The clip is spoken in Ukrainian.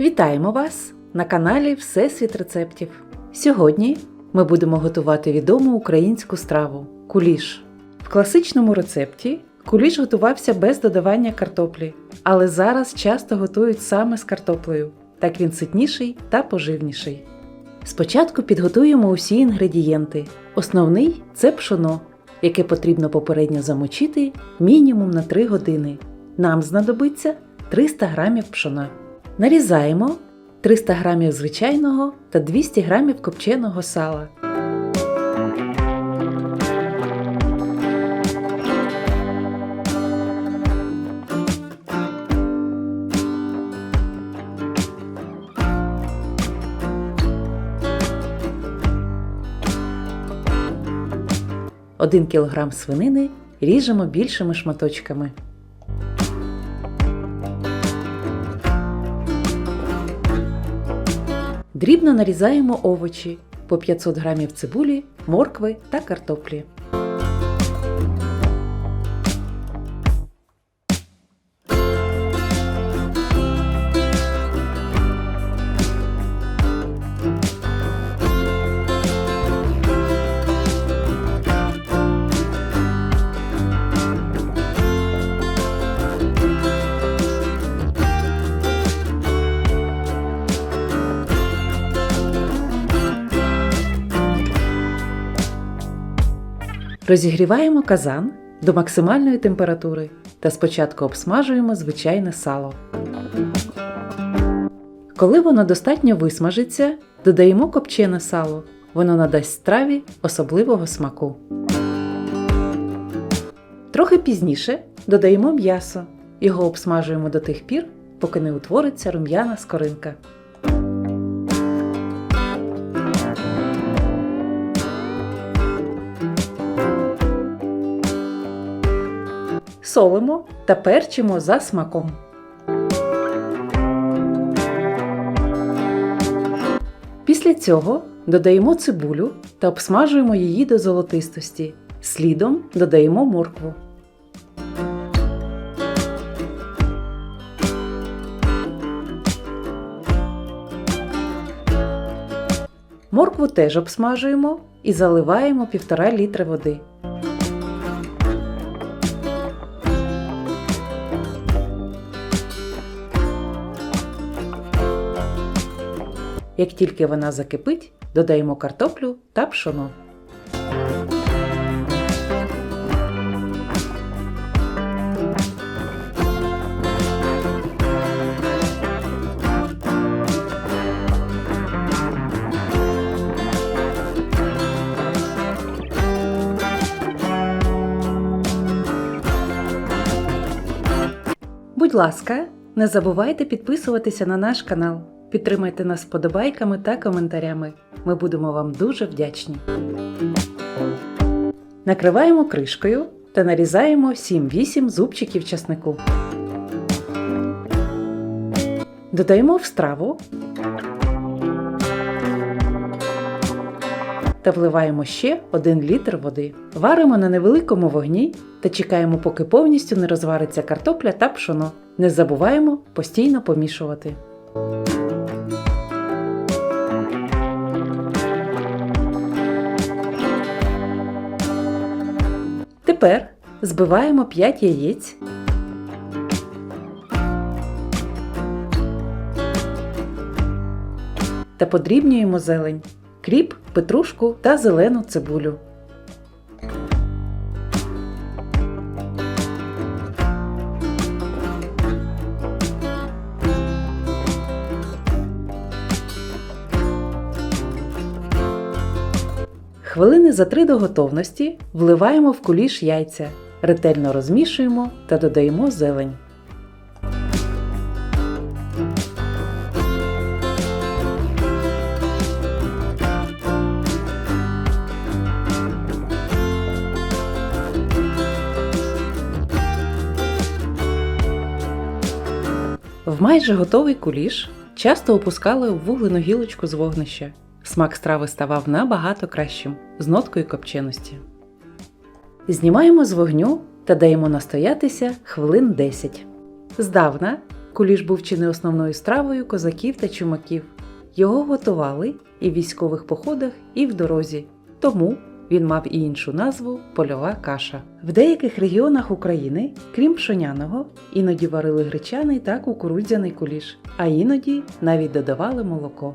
Вітаємо вас на каналі Всесвіт рецептів. Сьогодні ми будемо готувати відому українську страву куліш. В класичному рецепті куліш готувався без додавання картоплі, але зараз часто готують саме з картоплею. Так він ситніший та поживніший. Спочатку підготуємо усі інгредієнти. Основний це пшоно, яке потрібно попередньо замочити мінімум на 3 години. Нам знадобиться 300 г пшона. Нарізаємо 300 г звичайного та 200 г копченого сала. Один кілограм свинини ріжемо більшими шматочками. Дрібно нарізаємо овочі по 500 г цибулі, моркви та картоплі. Розігріваємо казан до максимальної температури та спочатку обсмажуємо звичайне сало. Коли воно достатньо висмажиться, додаємо копчене сало. Воно надасть страві особливого смаку. Трохи пізніше додаємо м'ясо. Його обсмажуємо до тих пір, поки не утвориться рум'яна скоринка. Солимо та перчимо за смаком. Після цього додаємо цибулю та обсмажуємо її до золотистості. Слідом додаємо моркву. Моркву теж обсмажуємо і заливаємо 1,5 літра води. Як тільки вона закипить, додаємо картоплю та пшоно. Будь ласка, не забувайте підписуватися на наш канал. Підтримайте нас вподобайками та коментарями. Ми будемо вам дуже вдячні. Накриваємо кришкою та нарізаємо 7-8 зубчиків часнику. Додаємо в страву та вливаємо ще 1 літр води. Варимо на невеликому вогні та чекаємо, поки повністю не розвариться картопля та пшоно. Не забуваємо постійно помішувати. Тепер збиваємо 5 яєць. Та подрібнюємо зелень, кріп, петрушку та зелену цибулю. Хвилини за три до готовності вливаємо в куліш яйця, ретельно розмішуємо та додаємо зелень. В майже готовий куліш часто опускали вуглену гілочку з вогнища. Смак страви ставав набагато кращим, з ноткою копченості. Знімаємо з вогню та даємо настоятися хвилин 10. Здавна Куліш був чи не основною стравою козаків та чумаків. Його готували і в військових походах, і в дорозі. Тому він мав і іншу назву польова каша. В деяких регіонах України, крім пшоняного, іноді варили гречаний та кукурудзяний куліш, а іноді навіть додавали молоко.